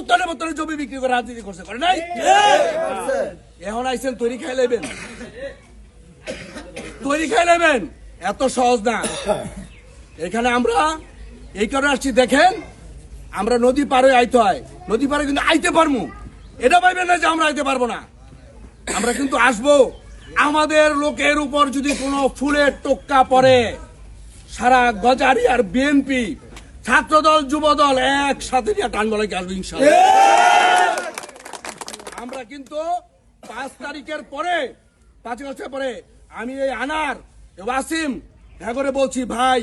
বর্তমানে বর্তমানে জমি বিক্রি করে রাজনীতি করছে করে নাই? এখন আইসেন তৈরি খাই লেবেন। তৈরি খাই নেবেন এত সহজ না। এখানে আমরা এই কারণে আসছি দেখেন আমরা নদী পারে আইতে হয়। নদী পারে কিন্তু আইতে পারব এটা পাইবেন না যে আমরা আইতে পারব না। আমরা কিন্তু আসব। আমাদের লোকের উপর যদি কোনো ফুলের টোক্কা পড়ে সারা গজারি আর বিএনপি ছাত্রদল যুবদল একসাথে নিয়ে টান বলে আমরা কিন্তু পাঁচ তারিখের পরে পাঁচ বছর পরে আমি এই আনার ওয়াসিম হ্যাঁ করে বলছি ভাই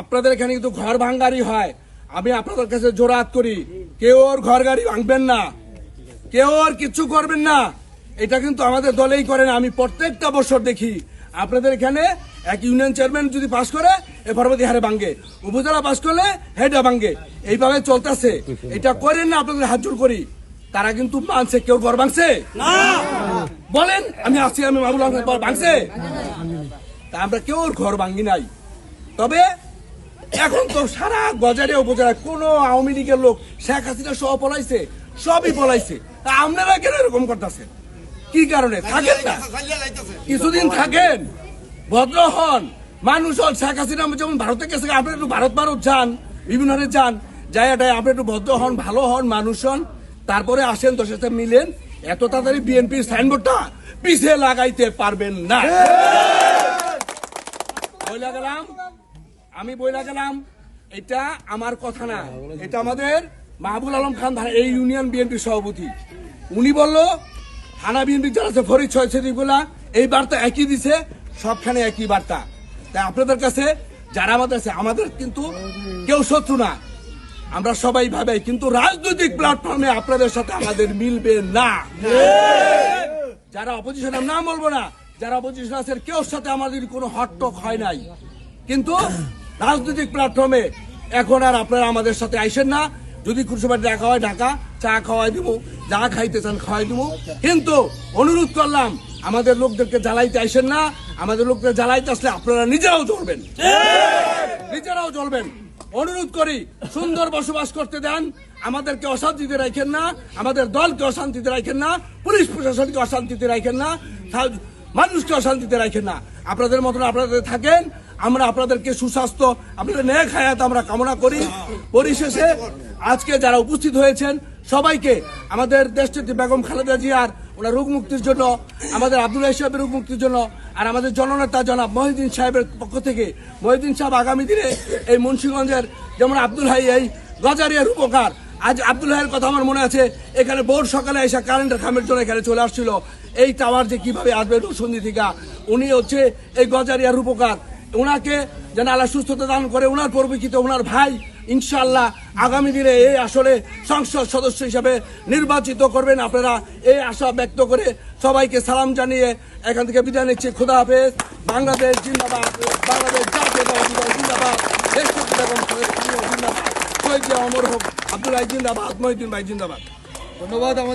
আপনাদের এখানে কিন্তু ঘর ভাঙ্গারি হয়। আমি আপনাদের কাছে জোরাত করি। কেউ ওর ঘর গাড়ি ভাঙবেন না। কেউ আর কিচ্ছু করবেন না। এটা কিন্তু আমাদের দলেই করে না। আমি প্রত্যেকটা বছর দেখি। আপনাদের এখানে এক ইউনিয়ন চেয়ারম্যান যদি পাশ করে এ পরবর্তী হারে ভাঙ্গে। উপজেলা পাস করলে হেডা ভাঙ্গে। এইভাবে চলতেছে। এটা করেন না, আপনাদের হাত জোর করি। তারা কিন্তু মানছে কেউ ঘর ভাঙছে? বলেন, আমি আসছি আমি মামুল ঘর ভাঙছে? তা আমরা কেউ ঘর ভাঙ্গি নাই। তবে এখন তো সারা গজারে উপজেলায় কোন আওয়ামী লীগের লোক, শেখ হাসিনা সহ পলাইছে, সবই পলাইছে। তা আপনারা কেন এরকম করতেছেন? কি কারণে? থাকেন না। কিছুদিন থাকেন। ভদ্র হন। মানুষ হন শেখ হাসিনা, যেমন ভারতে গেছে, আপনি একটু ভারত ভারত যান, বিভিন্ন হারে যান এটাই আপনি একটু ভদ্র হন, ভালো হন, মানুষ হন, তারপরে আসেন, তোর সাথে মিলেন, এত তাড়াতাড়ি বিএনপির সাইনবোর্ডটা পিছিয়ে লাগাইতে পারবেন না। বইলা গেলাম? আমি বইলা গেলাম, এটা আমার কথা না, এটা আমাদের মাহবুল আলম খান এই ইউনিয়ন বিএনপি সভাপতি। উনি বলল থানা বিএনপি যারা আছে, ফরিদ ছয় সেদিগুলা এই বার্তা একই দিছে, সবখানে একই বার্তা। তাই আপনাদের কাছে যারা আমাদের আছে, আমাদের কিন্তু কেউ শত্রু না। আমরা সবাই ভাবে, কিন্তু রাজনৈতিক প্ল্যাটফর্মে আপনাদের সাথে আমাদের মিলবে না। যারা অপোজিশন নাম বলব না, যারা অপোজিশন আছে, কেউ সাথে আমাদের কোনো হটটক হয় নাই। কিন্তু রাজনৈতিক প্ল্যাটফর্মে এখন আর আপনারা আমাদের সাথে আইসেন না। যদি সময় দেখা হয়, ঢাকা, চা খাওয়াই দিব যা খাইতে চান খাওয়াই দিব কিন্তু অনুরোধ করলাম আমাদের লোকদেরকে জ্বালাইতে আইসেন না, আমাদের লোকদের জ্বালাইতে আসলে আপনারা নিজেরাও চলবেন নিজেরাও জ্বলবেন। অনুরোধ করি, সুন্দর বসবাস করতে দেন, আমাদেরকে অশান্তিতে রাখেন না, আমাদের দলকে অশান্তিতে রাখেন না, পুলিশ প্রশাসনকে অশান্তিতে রাখেন না মানুষকে অশান্তিতে রাখেন না। আপনাদের মতন আপনাদের থাকেন, আমরা আপনাদেরকে সুস্বাস্থ্য, আপনাদের ন্যায় খায়াত আমরা কামনা করি। পরিশেষে আজকে যারা উপস্থিত হয়েছেন, সবাইকে আমাদের দেশটিতে বেগম খালেদা জিয়ার ওনার রোগ মুক্তির জন্য, আমাদের আব্দুল্লাহ সাহেবের রোগ মুক্তির জন্য, আর আমাদের জননেতা জনাব মহিউদ্দিন সাহেবের পক্ষ থেকে, মহিউদ্দিন সাহেব আগামী দিনে এই মুন্সীগঞ্জের যেমন আব্দুল হাই, এই গজারিয়ার উপকার। আজ আব্দুল হাইয়ের কথা আমার মনে আছে, এখানে ভোর সকালে এসে কারেন্টের খামের জন্য এখানে চলে আসছিল। এই টাওয়ার যে কীভাবে আসবে রসুন্দি থেকে উনি হচ্ছে এই গজারিয়ার উপকার। ওনাকে যেন আল্লাহ সুস্থতা দান করে ওনার পরিপ্রেক্ষিতে ওনার ভাই ইনশাল্লাহ আগামী দিনে এই আসলে সংসদ সদস্য হিসাবে নির্বাচিত করবেন আপনারা এই আশা ব্যক্ত করে সবাইকে সালাম জানিয়ে এখান থেকে বিদায় নিচ্ছি। খুদা হাফেজ। বাংলাদেশ জিন্দাবাদ। বাংলাদেশ জাতীয় জিন্দাবাদ। অমর হোক, আব্দুল জিন্দাবাদ, মহিউদ্দিন ভাই জিন্দাবাদ। ধন্যবাদ আমাদের।